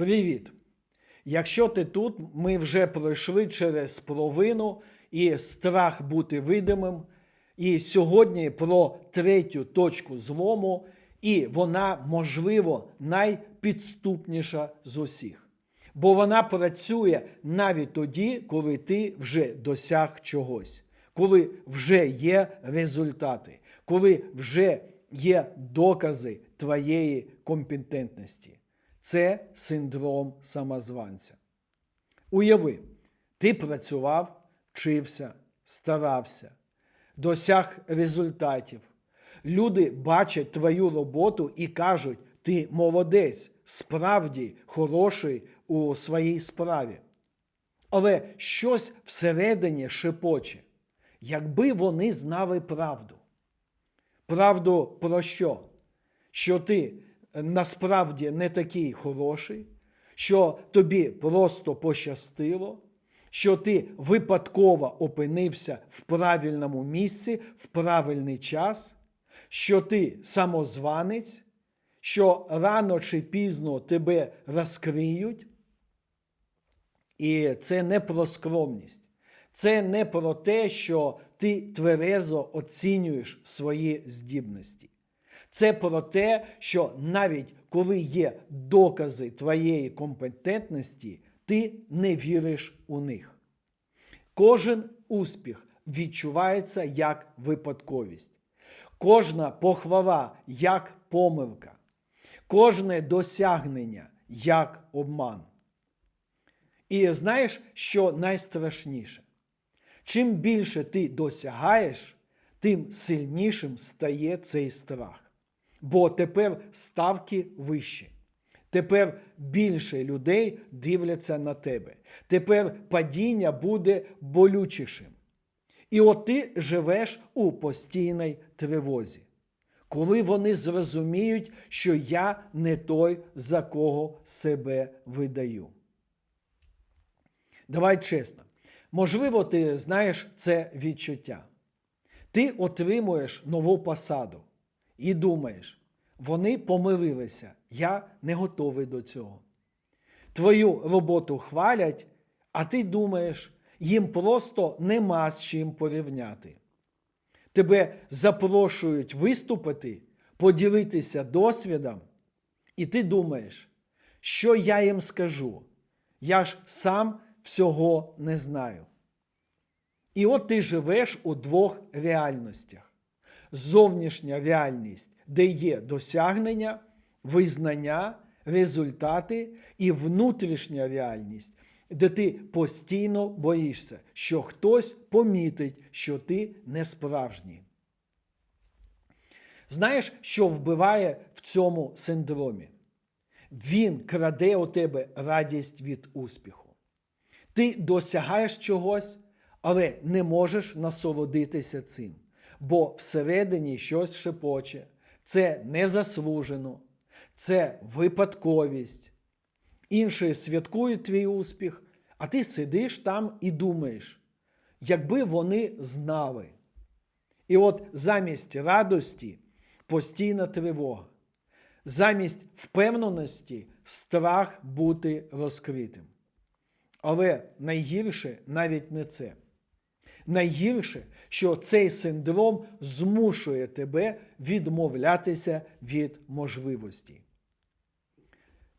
Привіт! Якщо ти тут, ми вже пройшли через половину і страх бути видимим. І сьогодні про третю точку злому, і вона, можливо, найпідступніша з усіх. Бо вона працює навіть тоді, коли ти вже досяг чогось, коли вже є результати, коли вже є докази твоєї компетентності. Це синдром самозванця. Уяви, ти працював, вчився, старався, досяг результатів. Люди бачать твою роботу і кажуть, ти молодець, справді хороший у своїй справі. Але щось всередині шепоче, якби вони знали правду. Правду про що? Що ти насправді не такий хороший, що тобі просто пощастило, що ти випадково опинився в правильному місці в правильний час, що ти самозванець, що рано чи пізно тебе розкриють. І це не про скромність. Це не про те, що ти тверезо оцінюєш свої здібності. Це про те, що навіть коли є докази твоєї компетентності, ти не віриш у них. Кожен успіх відчувається як випадковість, кожна похвала як помилка, кожне досягнення як обман. І знаєш, що найстрашніше? Чим більше ти досягаєш, тим сильнішим стає цей страх. Бо тепер ставки вищі. Тепер більше людей дивляться на тебе. Тепер падіння буде болючішим. І от ти живеш у постійній тривозі, коли вони зрозуміють, що я не той, за кого себе видаю. Давай чесно. Можливо, ти знаєш це відчуття. Ти отримуєш нову посаду і думаєш, вони помилилися, я не готовий до цього. Твою роботу хвалять, а ти думаєш, їм просто нема з чим порівняти. Тебе запрошують виступити, поділитися досвідом, і ти думаєш, що я їм скажу? Я ж сам всього не знаю. І от ти живеш у двох реальностях: зовнішня реальність, де є досягнення, визнання, результати, і внутрішня реальність, де ти постійно боїшся, що хтось помітить, що ти не справжній. Знаєш, що вбиває в цьому синдромі? Він краде у тебе радість від успіху. Ти досягаєш чогось, але не можеш насолодитися цим, бо всередині щось шепоче. Це незаслужено, це випадковість. Інші святкують твій успіх, а ти сидиш там і думаєш, якби вони знали. І от замість радості постійна тривога, замість впевненості страх бути розкритим. Але найгірше навіть не це. Найгірше, що цей синдром змушує тебе відмовлятися від можливості.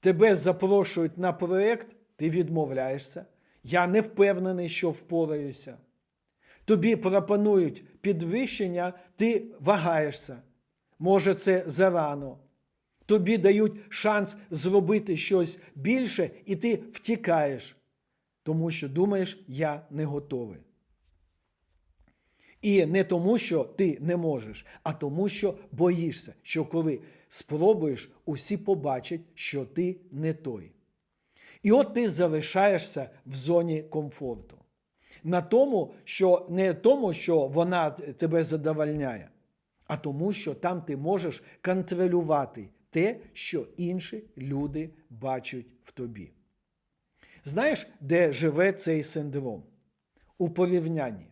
Тебе запрошують на проєкт, ти відмовляєшся. Я не впевнений, що впораюся. Тобі пропонують підвищення, ти вагаєшся. Може, це зарано. Тобі дають шанс зробити щось більше, і ти втікаєш, тому що думаєш, я не готовий. І не тому, що ти не можеш, а тому, що боїшся, що коли спробуєш, усі побачать, що ти не той. І от ти залишаєшся в зоні комфорту. На тому, що не тому, що вона тебе задовольняє, а тому, що там ти можеш контролювати те, що інші люди бачать в тобі. Знаєш, де живе цей синдром? У порівнянні.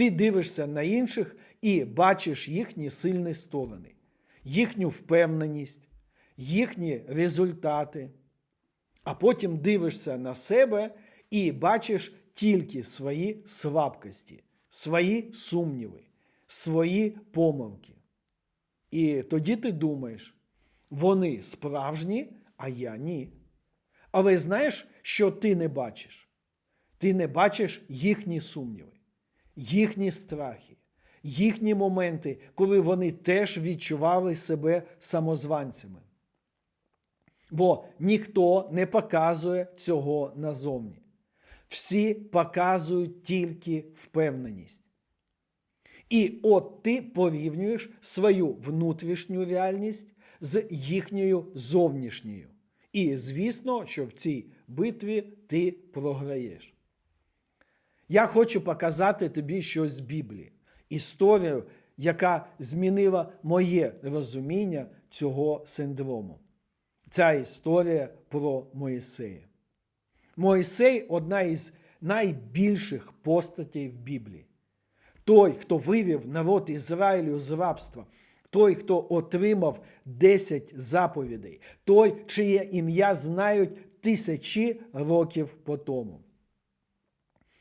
Ти дивишся на інших і бачиш їхні сильні сторони, їхню впевненість, їхні результати. А потім дивишся на себе і бачиш тільки свої слабкості, свої сумніви, свої помилки. І тоді ти думаєш, вони справжні, а я ні. Але знаєш, що ти не бачиш? Ти не бачиш їхні сумніви, їхні страхи, їхні моменти, коли вони теж відчували себе самозванцями. Бо ніхто не показує цього назовні. Всі показують тільки впевненість. І от ти порівнюєш свою внутрішню реальність з їхньою зовнішньою. І звісно, що в цій битві ти програєш. Я хочу показати тобі щось з Біблії, історію, яка змінила моє розуміння цього синдрому. Ця історія про Моїсея. Моїсей одна із найбільших постатей в Біблії. Той, хто вивів народ Ізраїлю з рабства, той, хто отримав 10 заповідей, той, чиє ім'я знають тисячі років по тому.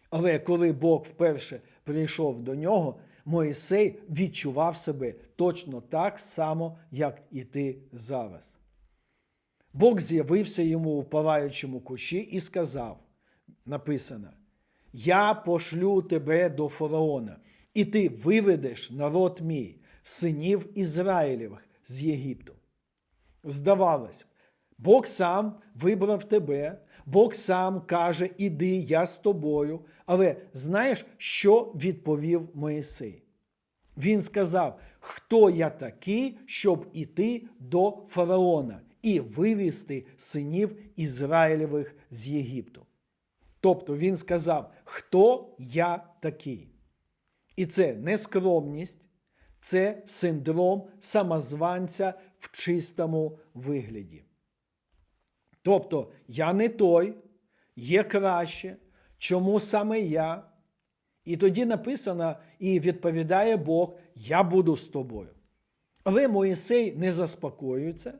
Але коли Бог вперше прийшов до нього, Моїсей відчував себе точно так само, як і ти зараз. Бог з'явився йому у палаючому кущі і сказав: написано: Я пошлю тебе до фараона, і ти виведеш народ мій, синів Ізраїлевих з Єгипту. Здавалось, Бог сам вибрав тебе, Бог сам каже, іди, я з тобою. Але знаєш, що відповів Моїсей? Він сказав, хто я такий, щоб іти до фараона і вивести синів Ізраїлевих з Єгипту. Тобто він сказав, хто я такий. І це не скромність, це синдром самозванця в чистому вигляді. Тобто я не той, є краще, чому саме я? І тоді написано, і відповідає Бог: Я буду з тобою. Але Моїсей не заспокоюється,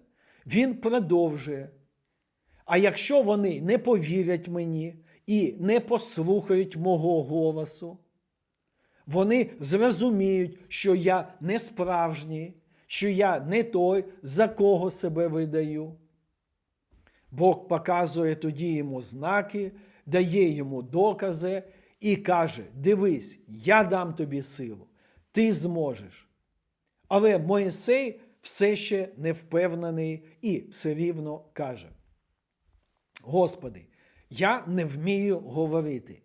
він продовжує. А якщо вони не повірять мені і не послухають мого голосу, вони зрозуміють, що я не справжній, що я не той, за кого себе видаю. Бог показує тоді йому знаки, дає йому докази і каже: Дивись, я дам тобі силу, ти зможеш. Але Моїсей все ще не впевнений і все рівно каже: Господи, я не вмію говорити,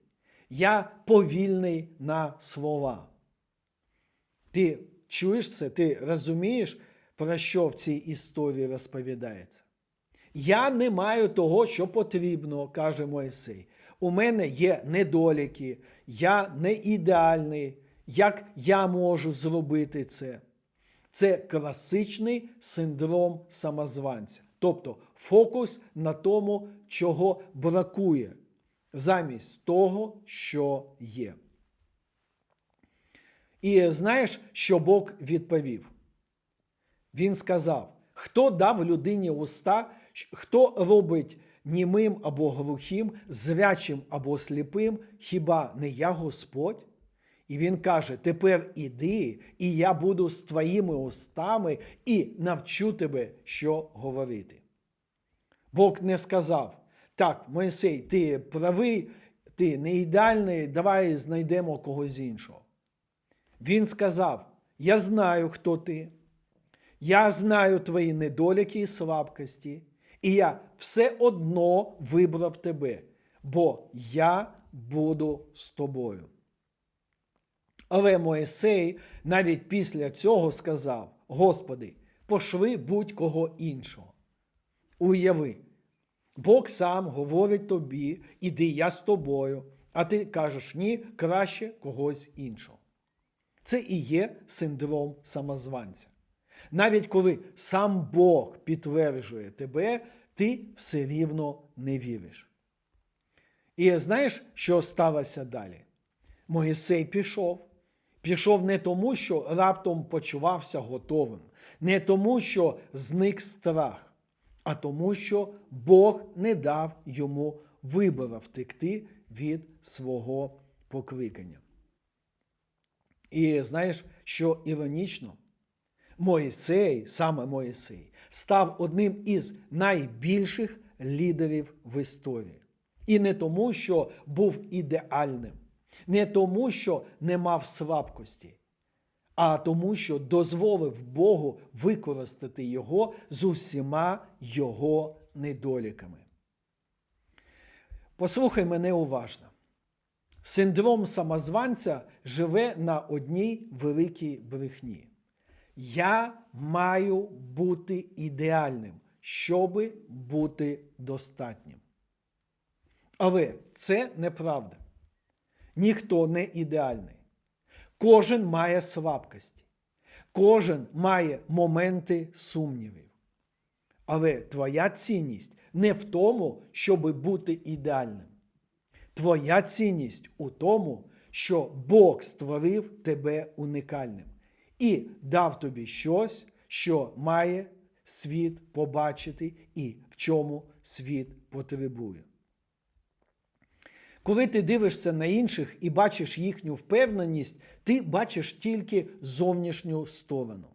я повільний на слова. Ти чуєш це, ти розумієш, про що в цій історії розповідається? Я не маю того, що потрібно, каже Мойсей. У мене є недоліки, я не ідеальний. Як я можу зробити це? Це класичний синдром самозванця. Тобто фокус на тому, чого бракує, замість того, що є. І знаєш, що Бог відповів? Він сказав: хто дав людині уста, хто робить німим або глухим, зрячим або сліпим, хіба не я Господь? І він каже: Тепер іди, і я буду з твоїми устами і навчу тебе, що говорити. Бог не сказав: так, Моїсей, ти правий, ти не ідеальний, давай знайдемо когось іншого. Він сказав: Я знаю, хто ти. Я знаю твої недоліки і слабкості, і я все одно вибрав тебе, бо я буду з тобою. Але Моїсей навіть після цього сказав: Господи, пошли будь-кого іншого. Уяви, Бог сам говорить тобі, іди я з тобою, а ти кажеш ні, краще когось іншого. Це і є синдром самозванця. Навіть коли сам Бог підтверджує тебе, ти все рівно не віриш. І знаєш, що сталося далі? Моїсей пішов. Пішов не тому, що раптом почувався готовим, не тому, що зник страх, а тому, що Бог не дав йому вибору втекти від свого покликання. І знаєш, що іронічно, Моїсей, саме Моїсей, став одним із найбільших лідерів в історії. І не тому, що був ідеальним, не тому, що не мав слабкості, а тому, що дозволив Богу використати його з усіма його недоліками. Послухай мене уважно. Синдром самозванця живе на одній великій брехні. Я маю бути ідеальним, щоби бути достатнім. Але це неправда. Ніхто не ідеальний. Кожен має слабкості, кожен має моменти сумнівів. Але твоя цінність не в тому, щоб бути ідеальним. Твоя цінність у тому, що Бог створив тебе уникальним і дав тобі щось, що має світ побачити і в чому світ потребує. Коли ти дивишся на інших і бачиш їхню впевненість, ти бачиш тільки зовнішню сторону.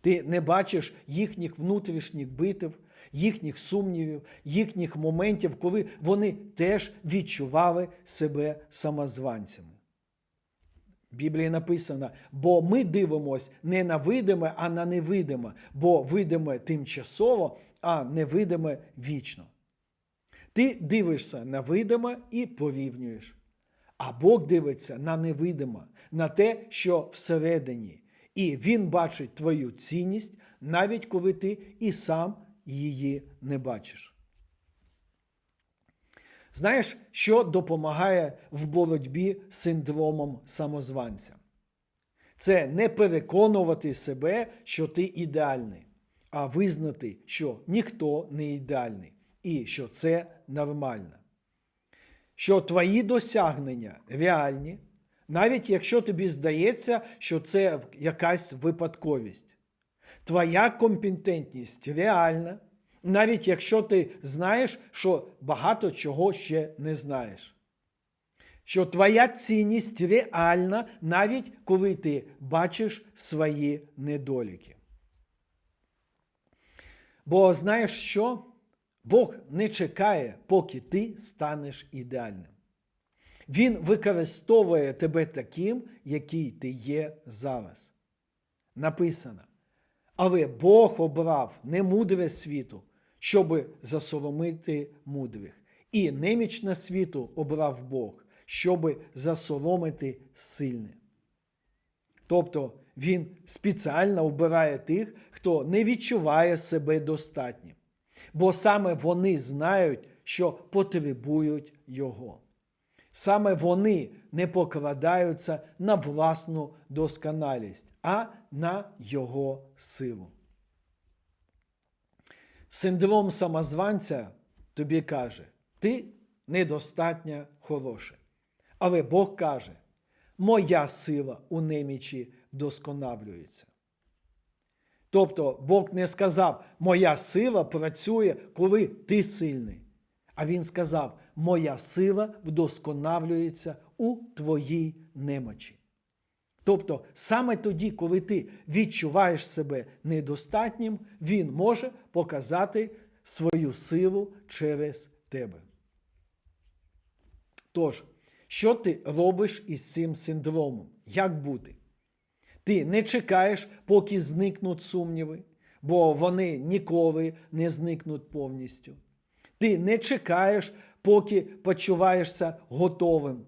Ти не бачиш їхніх внутрішніх битв, їхніх сумнівів, їхніх моментів, коли вони теж відчували себе самозванцями. Біблії написано, бо ми дивимося не на видиме, а на невидиме, бо видиме тимчасово, а невидиме вічно. Ти дивишся на видиме і порівнюєш. А Бог дивиться на невидиме, на те, що всередині. І Він бачить твою цінність, навіть коли ти і сам її не бачиш. Знаєш, що допомагає в боротьбі з синдромом самозванця? Це не переконувати себе, що ти ідеальний, а визнати, що ніхто не ідеальний і що це нормально. Що твої досягнення реальні, навіть якщо тобі здається, що це якась випадковість. Твоя компетентність реальна, навіть якщо ти знаєш, що багато чого ще не знаєш. Що твоя цінність реальна, навіть коли ти бачиш свої недоліки. Бо знаєш що? Бог не чекає, поки ти станеш ідеальним. Він використовує тебе таким, який ти є зараз. Написано. Але Бог обрав немудре світу, щоб засоломити мудрих. І немічне світу обрав Бог, щоб засоломити сильне. Тобто Він спеціально обирає тих, хто не відчуває себе достатнім. Бо саме вони знають, що потребують Його. Саме вони не покладаються на власну досконалість, а на Його силу. Синдром самозванця тобі каже, ти недостатньо хороший. Але Бог каже, моя сила у немічі досконалюється. Тобто Бог не сказав, моя сила працює, коли ти сильний. А Він сказав, моя сила вдосконалюється у твоїй немочі. Тобто, саме тоді, коли ти відчуваєш себе недостатнім, Він може показати свою силу через тебе. Тож, що ти робиш із цим синдромом? Як бути? Ти не чекаєш, поки зникнуть сумніви, бо вони ніколи не зникнуть повністю. Ти не чекаєш, поки почуваєшся готовим,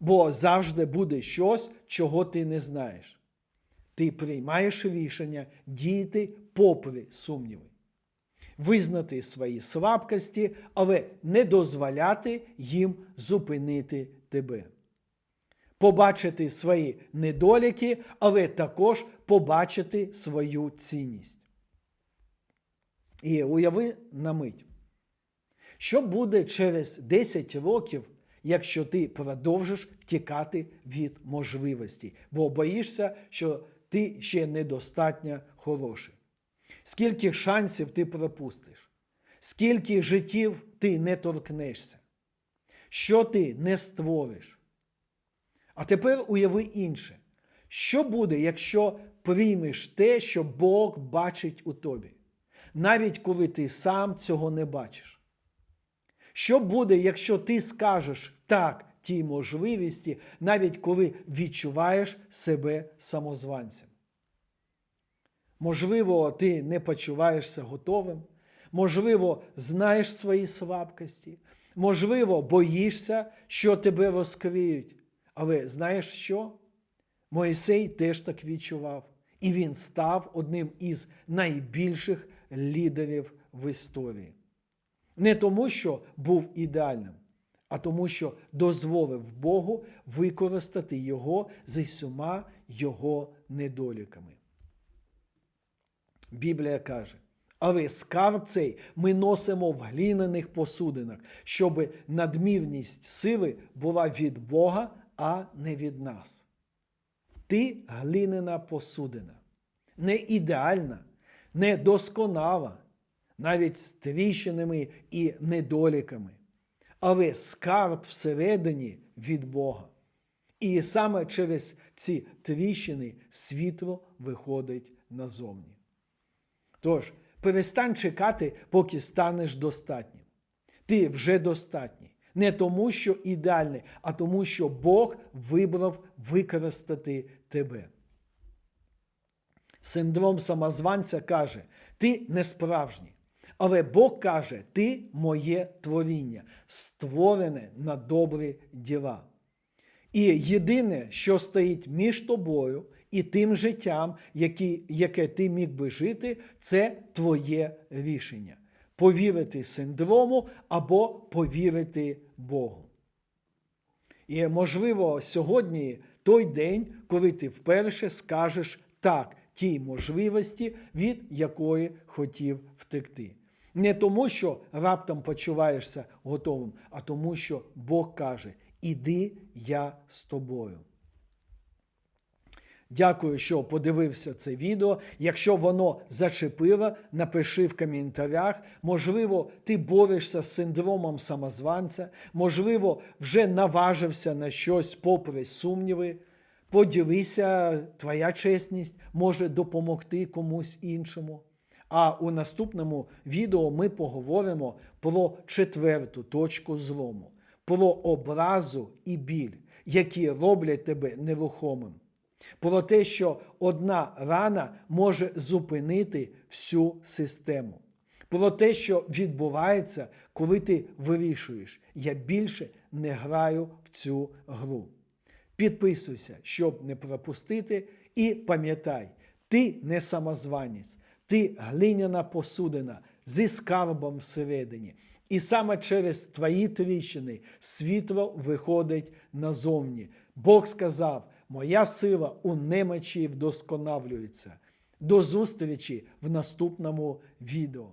бо завжди буде щось, чого ти не знаєш. Ти приймаєш рішення діяти попри сумніви, визнати свої слабкості, але не дозволяти їм зупинити тебе побачити свої недоліки, але також побачити свою цінність. І уяви на мить, що буде через 10 років, якщо ти продовжиш втікати від можливості, бо боїшся, що ти ще недостатньо хороший. Скільки шансів ти пропустиш? скільки життів ти не торкнешся, що ти не створиш. А тепер уяви інше. Що буде, якщо приймеш те, що Бог бачить у тобі, навіть коли ти сам цього не бачиш? Що буде, якщо ти скажеш так тій можливості, навіть коли відчуваєш себе самозванцем? Можливо, ти не почуваєшся готовим, можливо, знаєш свої слабкості, можливо, боїшся, що тебе розкриють. Але знаєш що? Моїсей теж так відчував, і він став одним із найбільших лідерів в історії. Не тому, що був ідеальним, а тому, що дозволив Богу використати його з усіма його недоліками. Біблія каже, але скарб цей ми носимо в глиняних посудинах, щоб надмірність сили була від Бога, а не від нас. Ти глиняна посудина, не ідеальна, не досконала, навіть з тріщинами і недоліками, але скарб всередині від Бога. І саме через ці тріщини світло виходить назовні. Тож, перестань чекати, поки станеш достатнім. Ти вже достатній. Не тому, що ідеальний, а тому, що Бог вибрав використати тебе. Синдром самозванця каже: ти не справжній. Але Бог каже, ти моє творіння, створене на добрі діла. І єдине, що стоїть між тобою і тим життям, які, яке ти міг би жити, це твоє рішення. Повірити синдрому або повірити Богу. І, можливо, сьогодні той день, коли ти вперше скажеш так тій можливості, від якої хотів втекти. Не тому, що раптом почуваєшся готовим, а тому, що Бог каже: Іди я з тобою. Дякую, що подивився це відео. Якщо воно зачепило, напиши в коментарях. Можливо, ти борешся з синдромом самозванця, можливо, вже наважився на щось попри сумніви. Поділися, твоя чесність може допомогти комусь іншому. А у наступному відео ми поговоримо про четверту точку злому, про образу і біль, які роблять тебе нерухомим. Про те, що одна рана може зупинити всю систему. Про те, що відбувається, коли ти вирішуєш, я більше не граю в цю гру. Підписуйся, щоб не пропустити, і пам'ятай, ти не самозванець, ти глиняна посудина зі скарбом всередині. І саме через твої тріщини світло виходить назовні. Бог сказав: Моя сила у немочі вдосконалюється. До зустрічі в наступному відео.